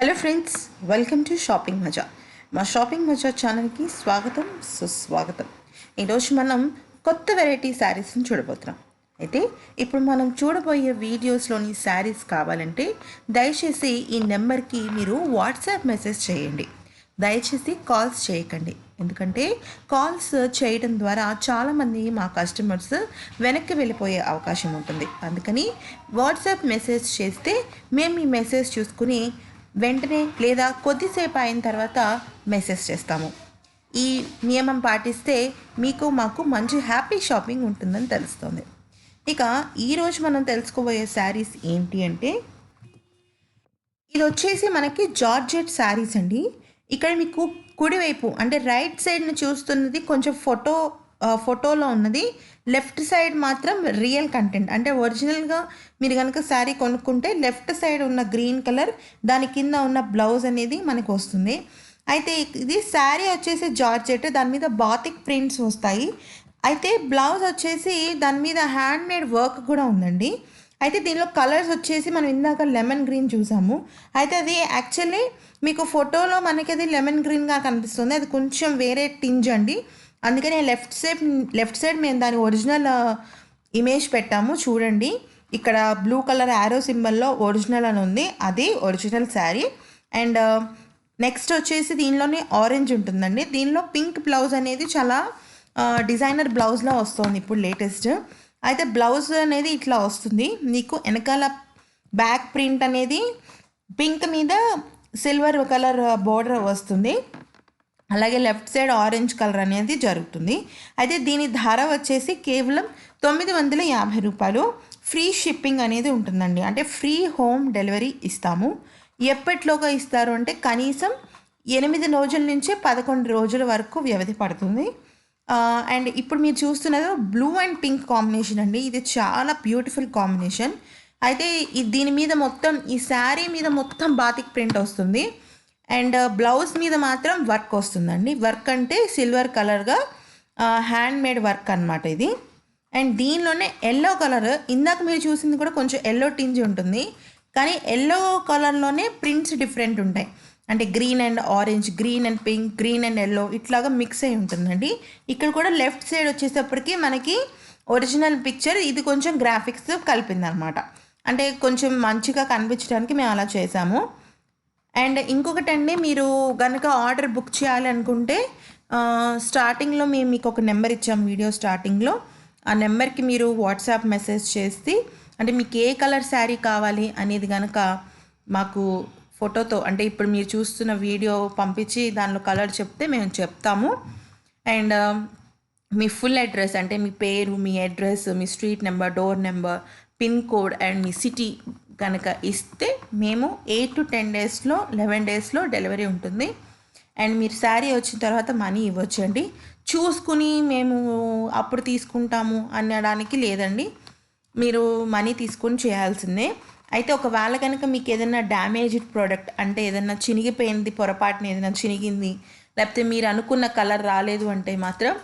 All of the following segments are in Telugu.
Hello friends welcome to shopping మజా మా షాపింగ్ మజా ఛానల్కి స్వాగతం సుస్వాగతం. ఈరోజు మనం కొత్త వెరైటీ శారీస్ని చూడబోతున్నాం. అయితే ఇప్పుడు మనం చూడబోయే వీడియోస్లోని శారీస్ కావాలంటే దయచేసి ఈ నెంబర్కి మీరు వాట్సాప్ మెసేజ్ చేయండి. దయచేసి కాల్స్ చేయకండి. ఎందుకంటే కాల్స్ చేయడం ద్వారా చాలామంది మా కస్టమర్స్ వెనక్కి వెళ్ళిపోయే అవకాశం ఉంటుంది. అందుకని వాట్సాప్ మెసేజ్ చేస్తే మేము ఈ మెసేజ్ చూసుకుని వెంటనే లేదా కొద్దిసేపు అయిన తర్వాత మెసేజ్ చేస్తాము. ఈ నియమం పాటిస్తే మీకు మాకు మంచి హ్యాపీ షాపింగ్ ఉంటుందని తెలుస్తుంది. ఇక ఈరోజు మనం తెలుసుకోబోయే శారీస్ ఏంటి అంటే ఇది వచ్చేసి మనకి జార్జెట్ శారీస్ అండి. ఇక్కడ మీకు కుడివైపు అంటే రైట్ సైడ్ని చూస్తున్నది కొంచెం ఫోటో ఫోటోలో ఉన్నది. లెఫ్ట్ సైడ్ మాత్రం రియల్ కంటెంట్. అంటే ఒరిజినల్గా మీరు కనుక శారీ కొనుక్కుంటే లెఫ్ట్ సైడ్ ఉన్న గ్రీన్ కలర్ దాని కింద ఉన్న బ్లౌజ్ అనేది మనకు వస్తుంది. అయితే ఇది శారీ వచ్చేసి జార్జెట్ దాని మీద బాతిక్ ప్రింట్స్ వస్తాయి. అయితే బ్లౌజ్ వచ్చేసి దాని మీద హ్యాండ్ మేడ్ వర్క్ కూడా ఉందండి. అయితే దీనిలో కలర్స్ వచ్చేసి మనం ఇందాక లెమన్ గ్రీన్ చూసాము. అయితే అది యాక్చువల్లీ మీకు ఫోటోలో మనకి అది లెమన్ గ్రీన్గా కనిపిస్తుంది. అది కొంచెం వేరే టింజ్ అండి. అందుకనే లెఫ్ట్ సైడ్ లెఫ్ట్ సైడ్ మేము దాని ఒరిజినల్ ఇమేజ్ పెట్టాము చూడండి. ఇక్కడ బ్లూ కలర్ యారో సింబల్లో ఒరిజినల్ అని ఉంది. అది ఒరిజినల్ శారీ. అండ్ నెక్స్ట్ వచ్చేసి దీనిలోనే ఆరెంజ్ ఉంటుందండి. దీనిలో పింక్ బ్లౌజ్ అనేది చాలా డిజైనర్ బ్లౌజ్లో వస్తుంది ఇప్పుడు లేటెస్ట్ అయితే బ్లౌజ్ అనేది ఇట్లా వస్తుంది. నీకు వెనకాల బ్యాక్ ప్రింట్ అనేది పింక్ మీద సిల్వర్ కలర్ బోర్డర్ వస్తుంది. అలాగే లెఫ్ట్ సైడ్ ఆరెంజ్ కలర్ అనేది జరుగుతుంది. అయితే దీని ధర వచ్చేసి కేవలం తొమ్మిది వందల యాభై రూపాయలు. ఫ్రీ షిప్పింగ్ అనేది ఉంటుందండి. అంటే ఫ్రీ హోమ్ డెలివరీ ఇస్తాము. ఎప్పటిలోగా ఇస్తారు అంటే కనీసం ఎనిమిది రోజుల నుంచి పదకొండు రోజుల వరకు వ్యవధి పడుతుంది. అండ్ ఇప్పుడు మీరు చూస్తున్నది బ్లూ అండ్ పింక్ కాంబినేషన్ అండి. ఇది చాలా బ్యూటిఫుల్ కాంబినేషన్. అయితే ఈ దీని మీద మొత్తం ఈ శారీ మీద మొత్తం బాతిక్ ప్రింట్ వస్తుంది. అండ్ uh, బ్లౌజ్ మీద మాత్రం వర్క్ వస్తుందండి. వర్క్ అంటే సిల్వర్ కలర్గా హ్యాండ్ మేడ్ వర్క్ అనమాట ఇది. అండ్ దీనిలోనే ఎల్లో కలర్ ఇందాక మీరు చూసింది కూడా కొంచెం ఎల్లో టింజ్ ఉంటుంది. కానీ ఎల్లో కలర్లోనే ప్రింట్స్ డిఫరెంట్ ఉంటాయి. అంటే green and orange green and pink green and yellow ఇట్లాగా మిక్స్ అయి ఉంటుందండి. ఇక్కడ కూడా లెఫ్ట్ సైడ్ వచ్చేటప్పటికి మనకి ఒరిజినల్ పిక్చర్ ఇది కొంచెం గ్రాఫిక్స్ కలిపిందనమాట అంటే కొంచెం మంచిగా కనిపించడానికి మేము అలా చేసాము. అండ్ ఇంకొకటండి మీరు కనుక ఆర్డర్ బుక్ చేయాలనుకుంటే స్టార్టింగ్లో మేము మీకు ఒక నెంబర్ ఇచ్చాం వీడియో స్టార్టింగ్లో ఆ నెంబర్కి మీరు వాట్సాప్ మెసేజ్ చేసి అంటే మీకు ఏ కలర్ శారీ కావాలి అనేది కనుక మాకు ఫోటోతో అంటే ఇప్పుడు మీరు చూస్తున్న వీడియో పంపించి దానిలో కలర్ చెప్తే మేము చెప్తాము. అండ్ మీ ఫుల్ అడ్రస్ అంటే మీ పేరు మీ address me street number door number pin code and me city కనుక ఇస్తే మేము ఎయిట్ టు టెన్ డేస్లో లెవెన్ డేస్లో డెలివరీ ఉంటుంది. అండ్ మీరు శారీ వచ్చిన తర్వాత మనీ ఇవ్వచ్చండి. చూసుకుని మేము అప్పుడు తీసుకుంటాము అనడానికి లేదండి. మీరు మనీ తీసుకొని చేయాల్సిందే. అయితే ఒకవేళ కనుక మీకు ఏదైనా డ్యామేజ్డ్ ప్రోడక్ట్ అంటే ఏదైనా చినిగిపోయింది పొరపాటున ఏదైనా చినిగింది లేకపోతే మీరు అనుకున్న కలర్ రాలేదు అంటే మాత్రం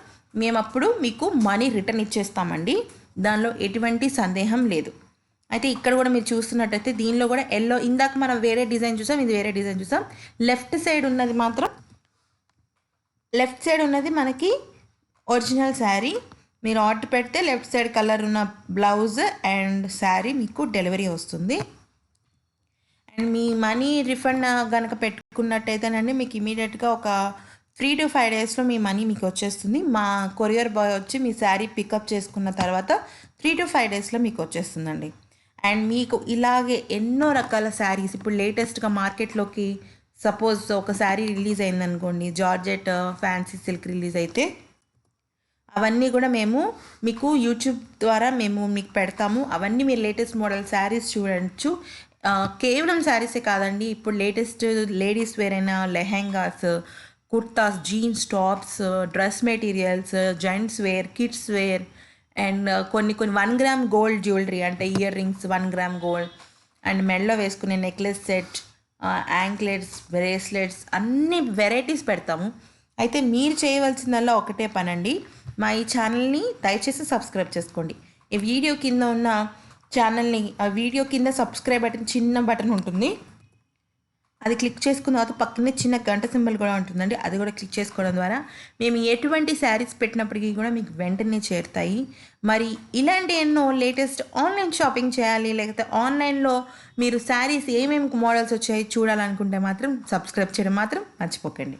మేము అప్పుడు మీకు మనీ రిటర్న్ ఇచ్చేస్తామండి. దానిలో ఎటువంటి సందేహం లేదు. అయితే ఇక్కడ కూడా మీరు చూస్తున్నట్టయితే దీనిలో కూడా ఎల్లో ఇందాక మనం వేరే డిజైన్ చూసాం ఇది వేరే డిజైన్ చూసాం. లెఫ్ట్ సైడ్ ఉన్నది మాత్రం లెఫ్ట్ సైడ్ ఉన్నది మనకి ఒరిజినల్ శారీ మీరు ఆర్డర్ పెడితే లెఫ్ట్ సైడ్ కలర్ ఉన్న బ్లౌజ్ అండ్ శారీ మీకు డెలివరీ వస్తుంది. అండ్ మీ మనీ రిఫండ్ కనుక పెట్టుకున్నట్టయితేనండి మీకు ఇమీడియట్గా ఒక త్రీ టు ఫైవ్ డేస్లో మీ మనీ మీకు వచ్చేస్తుంది. మా కొరియర్ బాయ్ వచ్చి మీ శారీ పికప్ చేసుకున్న తర్వాత త్రీ టు ఫైవ్ డేస్లో మీకు వచ్చేస్తుందండి. అండ్ మీకు ఇలాగే ఎన్నో రకాల శారీస్ ఇప్పుడు లేటెస్ట్గా మార్కెట్లోకి సపోజ్ ఒక శారీ రిలీజ్ అయిందనుకోండి జార్జెట్ ఫ్యాన్సీ సిల్క్ రిలీజ్ అయితే అవన్నీ కూడా మేము మీకు యూట్యూబ్ ద్వారా మేము మీకు పెడతాము. అవన్నీ మీరు లేటెస్ట్ మోడల్ శారీస్ చూడవచ్చు uh, కేవలం శారీసే కాదండి ఇప్పుడు latest ladies wear lehengas kurtas jeans tops dress materials gents wear kids wear and uh, కొన్ని కొన్ని వన్ గ్రామ్ గోల్డ్ జ్యువెలరీ అంటే earrings one gram gold and మెడలో వేసుకునే నెక్లెస్ సెట్ యాంక్లెట్స్ బ్రేస్లెట్స్ అన్ని వెరైటీస్ పెడతాము. అయితే మీరు చేయవలసిందల్లా ఒకటే పనండి. మా ఈ ఛానల్ని దయచేసి సబ్స్క్రైబ్ చేసుకోండి. ఈ వీడియో కింద ఉన్న ఛానల్ని ఆ వీడియో కింద సబ్స్క్రైబ్ బటన్ చిన్న బటన్ ఉంటుంది. అది క్లిక్ చేసుకున్న తర్వాత పక్కనే చిన్న గంట సింబల్ కూడా ఉంటుందండి. అది కూడా క్లిక్ చేసుకోవడం ద్వారా మేము ఎటువంటి శారీస్ పెట్టినప్పటికీ కూడా మీకు వెంటనే చేరుతాయి. మరి ఇలాంటి ఎన్నో లేటెస్ట్ ఆన్లైన్ షాపింగ్ చేయాలి లేకపోతే ఆన్లైన్లో మీరు శారీస్ ఏమేమి మోడల్స్ వచ్చాయి చూడాలనుకుంటే మాత్రం సబ్స్క్రైబ్ చేయడం మాత్రం మర్చిపోకండి.